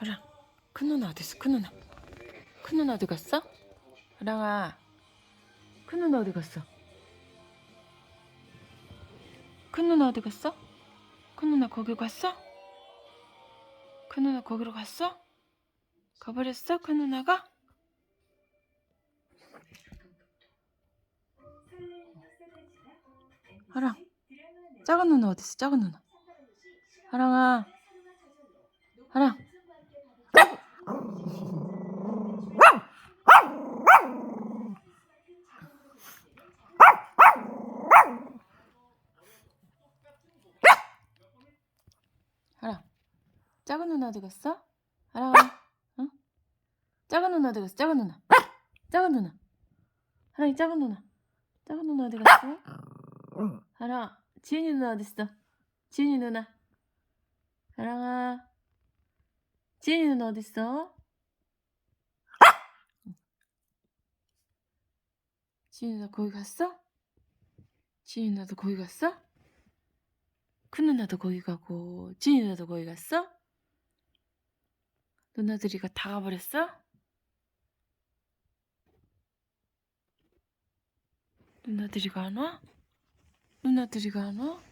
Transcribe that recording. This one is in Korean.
아랑 큰 누나 어딨어 큰 누나 큰 누나 어디 갔어? 아랑아 큰 누나 어디 갔어? 큰 누나 어디 갔어? 큰 누나 거기 갔어? 큰 누나 거기로 갔어? 가버렸어 큰 누나가? 아랑 작은 누나 어딨어 작은 누나 아랑아 아랑 아랑 작은 누나 어디 갔어? 아랑아 응? 작은 누나 어디 갔어 작은 누나 작은 누나 아랑이 작은 누나 작은 누나 어디 갔어? 아랑 지은이 누나 어디 있어? 지은이 누나 아랑아 지은이 누나 어디 있어? 지은이 누나 거기 갔어? 지은이 누나도 거기 갔어? 큰 누나도 거기 가고 지은이 누나도 거기 갔어? 누나들이가 다 가버렸어? 누나들이가 안 와? 누나들이가 안 와?